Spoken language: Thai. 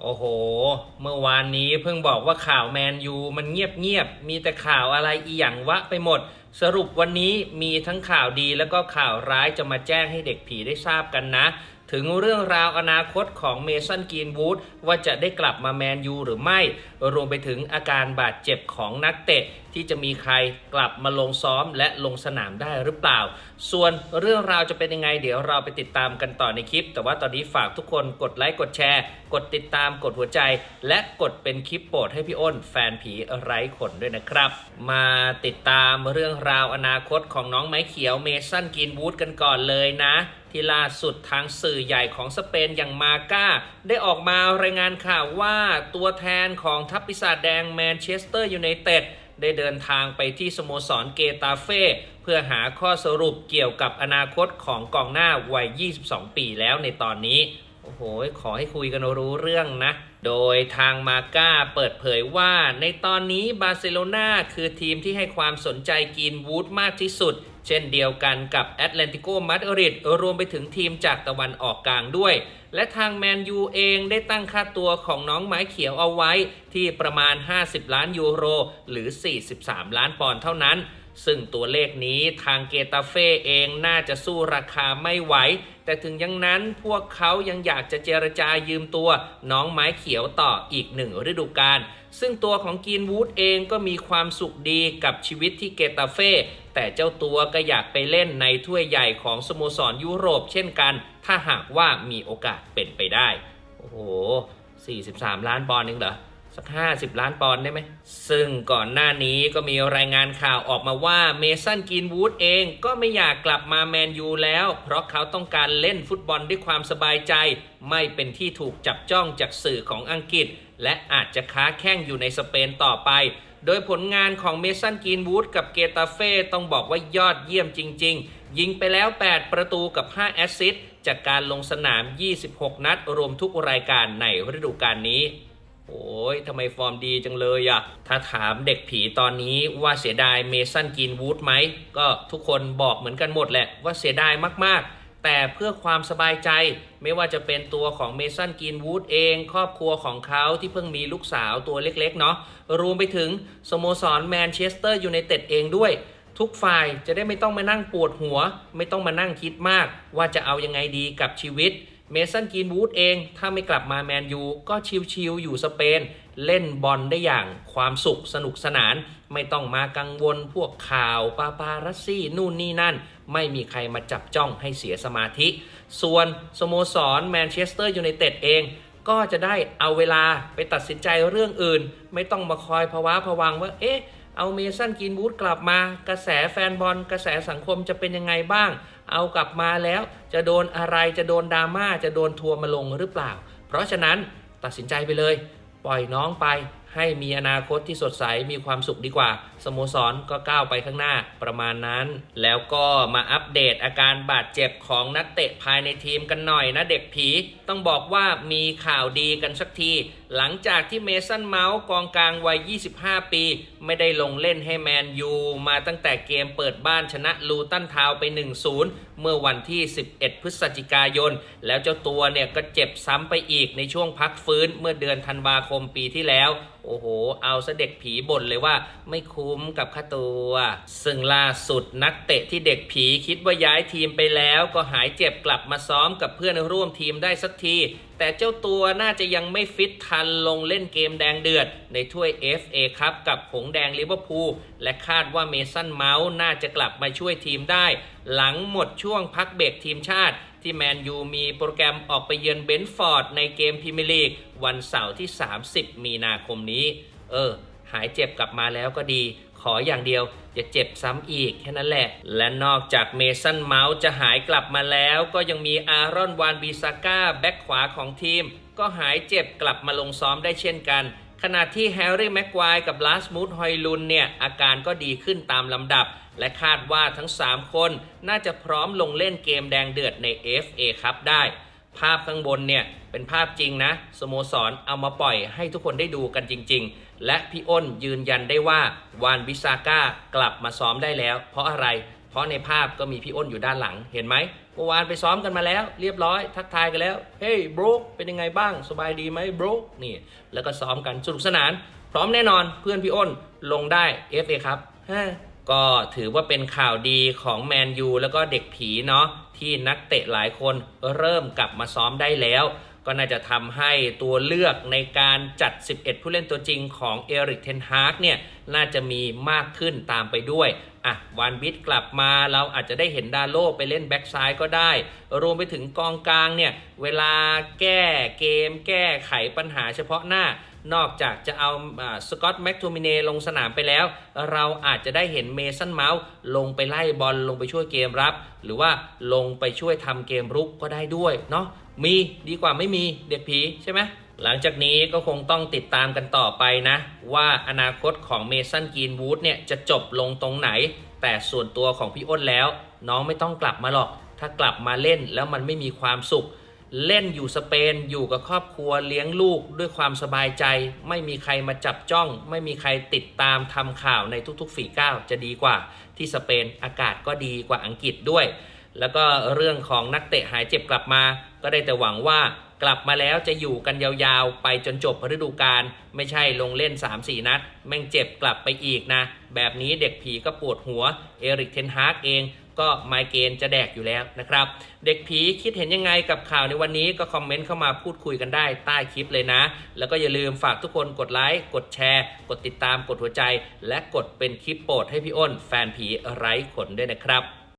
โอ้โห เมื่อวานนี้เพิ่งบอกว่าข่าวแมนยูมันเงียบเงียบๆมีแต่ข่าวอะไรอีหยังวะไปหมด สรุปวันนี้มีทั้งข่าวดีแล้วก็ข่าวร้ายจะมาแจ้งให้เด็กผีได้ทราบกันนะ ถึงเรื่องราวอนาคตของเมสันกีนวูดว่าจะได้กลับมาแมนยูหรือไม่ รวมไปถึงอาการบาดเจ็บของนักเตะ ที่จะมีใครกลับมาลงซ้อมและลงสนามได้หรือเปล่า ส่วนเรื่องราวจะเป็นยังไง เดี๋ยวเราไปติดตามกันต่อในคลิป แต่ว่าตอนนี้ฝากทุกคนกดไลค์กดแชร์ กดติดตามกดหัวใจ และกดเป็นคลิปโปรดให้พี่อ้น แฟนผีไร้ขนด้วยนะครับ มาติดตามเรื่องราวอนาคตของน้องไม้เขียวเมสันกรีนวูดกันก่อนเลยนะที่ล่าสุดทางสื่อใหญ่ของสเปนอย่างมาก้า ได้ออกมารายงานข่าวว่าตัวแทนของทัพปีศาจแดงแมนเชสเตอร์ยูไนเต็ด ได้เดินทางไปที่สโมสรเกตาเฟ่เพื่อหาข้อสรุปเกี่ยวกับอนาคตของกองหน้าวัย 22 ปีแล้วในตอนนี้ โอ้โห ขอให้คุยกันรู้เรื่องนะ โดยทางมาก้าเปิดเผยว่าในตอนนี้บาร์เซโลนาคือทีมที่ให้ความสนใจกรีนวูดมากที่สุด เช่นเดียวกันกับแอตเลติโกมาดริดรวมไปถึงทีมจากตะวันออกกลางด้วย และทางแมนยูเองได้ตั้งค่าตัวของน้องไม้เขียวเอาไว้ที่ประมาณ 50 ล้านยูโร หรือ 43 ล้านปอนด์เท่านั้น ซึ่งตัวเลขนี้ทางเกตาเฟ่เองน่าจะสู้ราคาไม่ไหว แต่ถึงอย่างนั้นพวกเขายังอยากจะเจรจายืมตัวน้องไม้เขียวต่ออีกหนึ่งฤดูกาลซึ่งตัวของกีนวูดเองก็มีความสุขดีกับชีวิตที่เกตาเฟ่แต่เจ้าตัวก็อยากไปเล่นในถ้วยใหญ่ของสโมสรยุโรปเช่นกัน ถ้าหากว่ามีโอกาสเป็นไปได้ โอ้โห 43 ล้านปอนด์เองเหรอ สัก50ล้านปอนด์ได้ไหม ซึ่งก่อนหน้านี้ก็มีรายงานข่าวออกมาว่าเมสันกรีนวูดเองก็ไม่อยากกลับมาแมนยูแล้ว เพราะเขาต้องการเล่นฟุตบอลด้วยความสบายใจ ไม่เป็นที่ถูกจับจ้องจากสื่อของอังกฤษ และอาจจะค้าแข้งอยู่ในสเปนต่อไป โดยผลงานของเมสันกรีนวูดกับเกตาเฟ่ต้องบอกว่ายอดเยี่ยมจริง ๆ ยิงไปแล้ว 8 ประตูกับ 5 แอสซิสต์จากการลงสนาม 26 นัดรวมทุกรายการในฤดูกาลนี้ โอ้ยทำไมฟอร์มดีจังเลยอะถ้าถามเด็กผีตอนนี้ว่าเสียดายเมสันกรีนวูดไหม ก็ทุกคนบอกเหมือนกันหมดแหละว่าเสียดายมากๆแต่เพื่อความสบายใจไม่ว่าจะเป็นตัวของเมสันกรีนวูดเอง ครอบครัวของเขาที่เพิ่งมีลูกสาวตัวเล็กๆเนาะรวมไปถึงสโมสรแมนเชสเตอร์ยูไนเต็ดเองด้วย ทุกฝ่ายจะได้ไม่ต้องมานั่งปวดหัว ไม่ต้องมานั่งคิดมาก ว่าจะเอายังไงดีกับชีวิต เมสันกรีนวูดเอง ถ้าไม่กลับมาแมนยูก็ชิวๆอยู่สเปน เล่นบอลได้อย่างความสุขสนุกสนาน ไม่ต้องมากังวลพวกข่าวปาปารัสซี่นู่นนี่นั่น ไม่มีใครมาจับจ้องให้เสียสมาธิ ส่วนสโมสรแมนเชสเตอร์ยูไนเต็ดเองก็จะได้เอาเวลาไปตัดสินใจเรื่องอื่น ไม่ต้องมาคอยภาวะผวังว่าเอ๊ะ เอาเมสันกินวูดกลับมากระแสแฟนบอลกระแสสังคมจะเป็นยังไงบ้าง เอากลับมาแล้วจะโดนอะไรจะโดนดราม่าจะโดนทัวร์มาลงหรือเปล่า เพราะฉะนั้นตัดสินใจไปเลย ปล่อยน้องไป ให้มีอนาคตที่สดใสมีความสุขดีกว่าสโมสรก็ก้าวไปข้างหน้าประมาณนั้น แล้วก็มาอัปเดตอาการบาดเจ็บของนักเตะภายในทีมกันหน่อยนะเด็กผี ต้องบอกว่ามีข่าวดีกันสักที หลังจากที่เมสันเมาส์กองกลางวัย 25 ปี ไม่ได้ลงเล่นให้แมนยูมาตั้งแต่เกมเปิดบ้านชนะลูตันทาวไป 1-0เมื่อวันที่ 11 พฤศจิกายน แล้วเจ้าตัวเนี่ยก็เจ็บซ้ำไปอีกในช่วงพักฟื้นเมื่อเดือนธันวาคมปีที่แล้ว โอ้โห เอาซะเด็กผีบ่นเลยว่าไม่คุ้มกับค่าตัว ซึ่งล่าสุดนักเตะที่เด็กผีคิดว่าย้ายทีมไปแล้วก็หายเจ็บกลับมาซ้อมกับเพื่อนร่วมทีมได้สักที แต่เจ้าตัวน่าจะยังไม่ฟิตทันลงเล่นเกมแดงเดือด ในถ้วย FA ครับกับหงแดงลิเวอร์พูลและคาดว่าเมสันเมาส์น่าจะกลับมาช่วยทีมได้ หลังหมดช่วงพักเบรกทีมชาติ ที่แมนยูมีโปรแกรมออกไปเยือนเบนฟอร์ดในเกมพรีเมียร์ลีกวันเสาร์ที่ 30 มีนาคมนี้ เออ หายเจ็บกลับมาแล้วก็ดี ขออย่างเดียวอย่าเจ็บซ้ำอีกแค่นั้นแหละ และนอกจากเมสันเมาส์จะหายกลับมาแล้ว ก็ยังมีอารอนวานบิซาก้าแบ็คขวาของทีม ก็หายเจ็บกลับมาลงซ้อมได้เช่นกัน ขณะที่แฮร์รี่แม็กควายกับลาสมูดฮอยลุนเนี่ย อาการก็ดีขึ้นตามลำดับ และคาดว่าทั้ง 3 คนน่าจะพร้อมลงเล่นเกมแดงเดือดใน FA ครับได้ ภาพข้างบนเนี่ยเป็นภาพจริงนะ สโมสรเอามาปล่อยให้ทุกคนได้ดูกันจริง ๆ และพี่อ้นยืนยันได้ว่าวานบิซาก้ากลับมาซ้อมได้แล้ว เพราะอะไร เพราะในภาพก็มีพี่อ้นอยู่ด้านหลังเห็นไหม เมื่อวานไปซ้อมกันมาแล้ว เรียบร้อย ทักทายกันแล้วเฮ้ยบรูเป็นยังไงบ้าง สบายดีไหมบรูนี่แล้วก็ซ้อมกันสนุกสนาน พร้อมแน่นอนเพื่อนพี่อ้นลงได้เอฟเอครับฮะก็ถือว่าเป็นข่าวดีของแมนยูแล้วก็เด็กผีเนาะที่นักเตะหลายคนเริ่มกลับมาซ้อมได้แล้ว ก็น่าจะทำให้ตัวเลือกในการจัด 11 ผู้เล่นตัวจริงของเอริกเทนฮาร์กเนี่ยน่าจะมีมากขึ้นตามไปด้วยอะวานบิดกลับมาเราอาจจะได้เห็นดาโลไปเล่นแบ็กซ้ายก็ได้ รวมไปถึงกองกลางเนี่ย เวลาแก้เกม แก้ไขปัญหาเฉพาะหน้านอกจากจะเอาสกอตแม็กโทมิเนลงสนามไปแล้ว เราอาจจะได้เห็นเมสันเมาส์ลงไปไล่บอลลงไปช่วยเกมรับ หรือว่าลงไปช่วยทำเกมรุกก็ได้ด้วยเนาะ มีดีกว่าไม่มีเด็กผีใช่ไหมหลังจากนี้ก็คงต้องติดตามกันต่อไปนะ ว่าอนาคตของเมสันกรีนวูดเนี่ยจะจบลงตรงไหน แต่ส่วนตัวของพี่อ้นแล้ว น้องไม่ต้องกลับมาหรอก ถ้ากลับมาเล่นแล้วมันไม่มีความสุข เล่นอยู่สเปนอยู่กับครอบครัวเลี้ยงลูกด้วยความสบายใจ ไม่มีใครมาจับจ้อง ไม่มีใครติดตามทำข่าวในทุกๆฝีก้าวจะดีกว่า ที่สเปนอากาศก็ดีกว่าอังกฤษด้วย แล้วก็เรื่องของนักเตะหายเจ็บกลับมา ก็ได้แต่หวังว่ากลับมาแล้วจะอยู่กันยาวๆ ไปจนจบฤดูกาลไม่ใช่ลงเล่น 3-4 นัด แม่งเจ็บกลับไปอีกนะ แบบนี้เด็กผีก็ปวดหัว เอริกเทนฮากเองก็ไมเกนจะแดกอยู่แล้วนะครับ เด็กผีคิดเห็นยังไงกับข่าวในวันนี้ก็คอมเมนต์เข้ามาพูดคุยกันได้ใต้คลิปเลยนะ แล้วก็อย่าลืมฝากทุกคนกดไลค์ กดแชร์ กดติดตามกดหัวใจ และกดเป็นคลิปโปรดให้พี่อ้น แฟนผีไร้ขนด้วยนะครับ